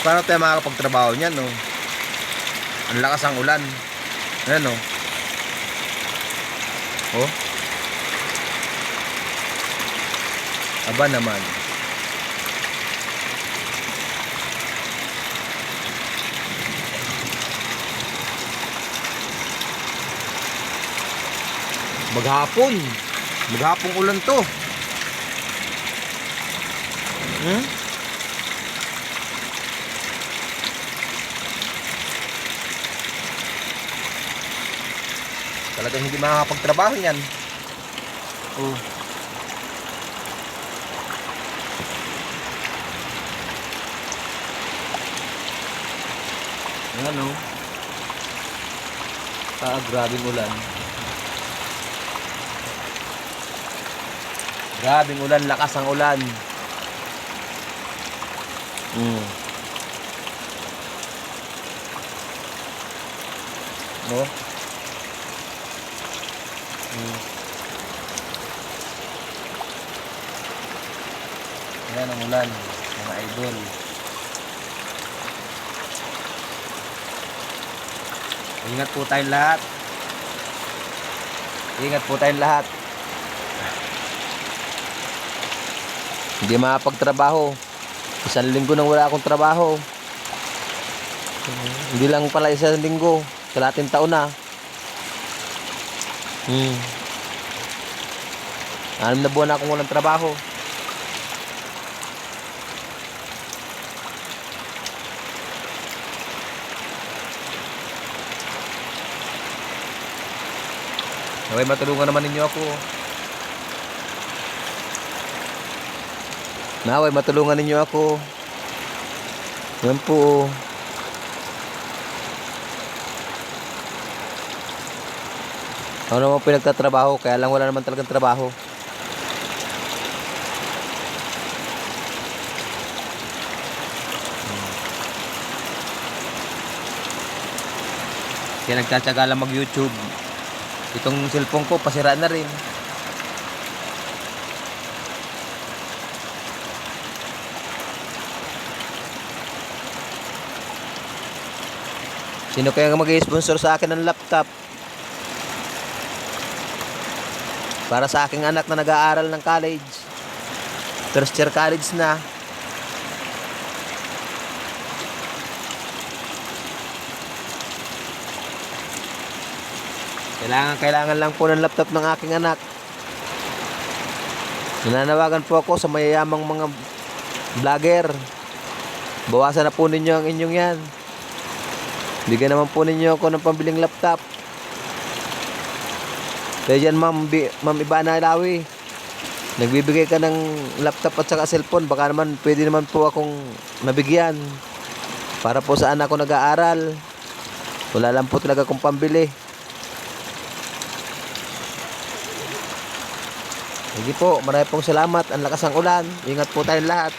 Paano tayo makakapagtrabaho niyan, no? Ang lakas ang ulan. Ayan, no? Oh. Aba naman. Maghapon. Maghapong ulan to. Hmm? Talagang hindi makakapagtrabaho yan. Oh. Ayan o. Ah, grabing ulan. Grabing ulan, lakas ang ulan. Mm. No? Mm. Yan ang ulan, mga idol. Ingat po tayong lahat. Ingat po tayong lahat. Hindi makapagtrabaho. Isang linggo nang wala akong trabaho. Hindi lang pala isang linggo. Kalating taon na. Hmm. Alam na buwan na akong walang trabaho. Okay, matulungan naman ninyo ako. Naway, matulungan ninyo ako. Yan po. Ako naman pinagtatrabaho, kaya lang wala naman talagang trabaho. Kaya nagtsatsaga lang mag-YouTube. Itong cellphone ko, pasira na rin. Sino kaya mag-sponsor sa akin ng laptop? Para sa aking anak na nag-aaral ng college. First year college na. Kailangan, kailangan lang po ng laptop ng aking anak. Nananawagan po ako sa mayayamang mga vlogger. Bawasan na po ninyo ang inyong yan. Bigyan naman po ninyo ako ng pambiling laptop. Kaya dyan, ma'am, ma'am Ibana Ilawi. Nagbibigay ka ng laptop at saka cellphone. Baka naman, pwede naman po akong nabigyan. Para po sa anak ko nag-aaral. Wala lang po talaga akong pambili. Sige po, marami pong salamat. Ang lakas ng ulan. Ingat po tayong lahat.